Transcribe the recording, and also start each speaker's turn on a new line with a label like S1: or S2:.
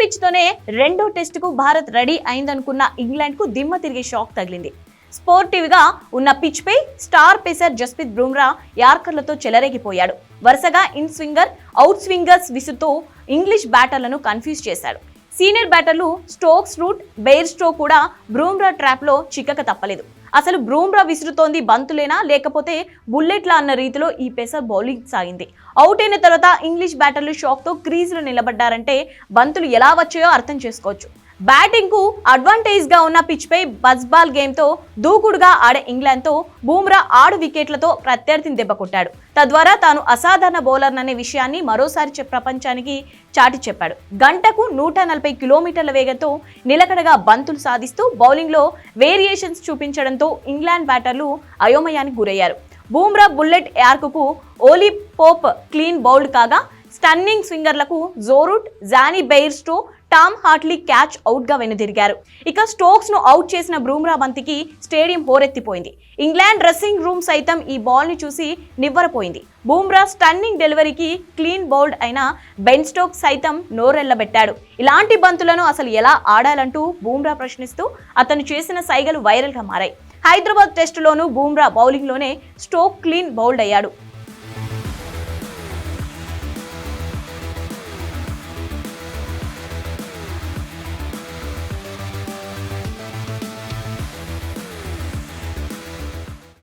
S1: పిచ్తోనే రెండో టెస్టుకు భారత్ రెడీ అయిందనుకున్న ఇంగ్లాండ్కు దిమ్మ తిరిగే షాక్ తగిలింది. స్పోర్టివ్గా ఉన్న పిచ్పై స్టార్ పేసర్ జస్ప్రీత్ బుమ్రా యార్కర్లతో చెలరేగిపోయాడు. వరుసగా ఇన్ స్వింగర్ అవుట్ స్వింగర్స్ విసుతో ఇంగ్లీష్ బ్యాటర్లను కన్ఫ్యూజ్ చేశాడు. సీనియర్ బ్యాటర్లు స్టోక్స్ రూట్ బెయిర్ స్టో కూడా బ్రూమ్రా ట్రాప్లో చిక్కక తప్పలేదు. అసలు బ్రూమ్రా విసురుతోంది బంతులేనా? లేకపోతే బుల్లెట్లా అన్న రీతిలో ఈ పేసర్ బౌలింగ్ సాగింది. అవుట్ అయిన తర్వాత ఇంగ్లీష్ బ్యాటర్లు షాక్తో క్రీజ్లో నిలబడ్డారంటే బంతులు ఎలా వచ్చాయో అర్థం చేసుకోవచ్చు. బ్యాటింగ్కు అడ్వాంటేజ్గా ఉన్న పిచ్ పై బజ్బాల్ గేమ్తో దూకుడుగా ఆడే ఇంగ్లాండ్తో బూమ్రా ఆరు వికెట్లతో ప్రత్యర్థిని దెబ్బకొట్టాడు తద్వారా తాను అసాధారణ బౌలర్ అనే విషయాన్ని మరోసారి ప్రపంచానికి చాటి చెప్పాడు. గంటకు నూట నలభై కిలోమీటర్ల వేగంతో నిలకడగా బంతులు సాధిస్తూ బౌలింగ్లో వేరియేషన్స్ చూపించడంతో ఇంగ్లాండ్ బ్యాటర్లు అయోమయానికి గురయ్యారు. బూమ్రా బుల్లెట్ యార్కుకు ఓలీ పోప్ క్లీన్ బౌల్డ్ కాగా stunning స్వింగర్లకు Joe Root Jonny Bairstow Tom Hartley catch అవుట్గా వెనుదిరిగారు. ఇక స్టోక్స్ను అవుట్ చేసిన బ్రూమ్రా బంతికి స్టేడియం హోరెత్తిపోయింది. ఇంగ్లాండ్ డ్రెస్సింగ్ రూమ్ సైతం ఈ బాల్ని చూసి నివ్వరపోయింది. బూమ్రా స్టన్నింగ్ డెలివరీకి క్లీన్ బౌల్డ్ అయిన బెన్ స్టోక్ సైతం నోరెళ్ళబెట్టాడు ఇలాంటి బంతులను అసలు ఎలా ఆడాలంటూ బూమ్రా ప్రశ్నిస్తూ అతను చేసిన సైగలు వైరల్గా మారాయి. హైదరాబాద్ టెస్టులోనూ బూమ్రా బౌలింగ్లోనే స్టోక్ క్లీన్ బౌల్డ్ అయ్యాడు.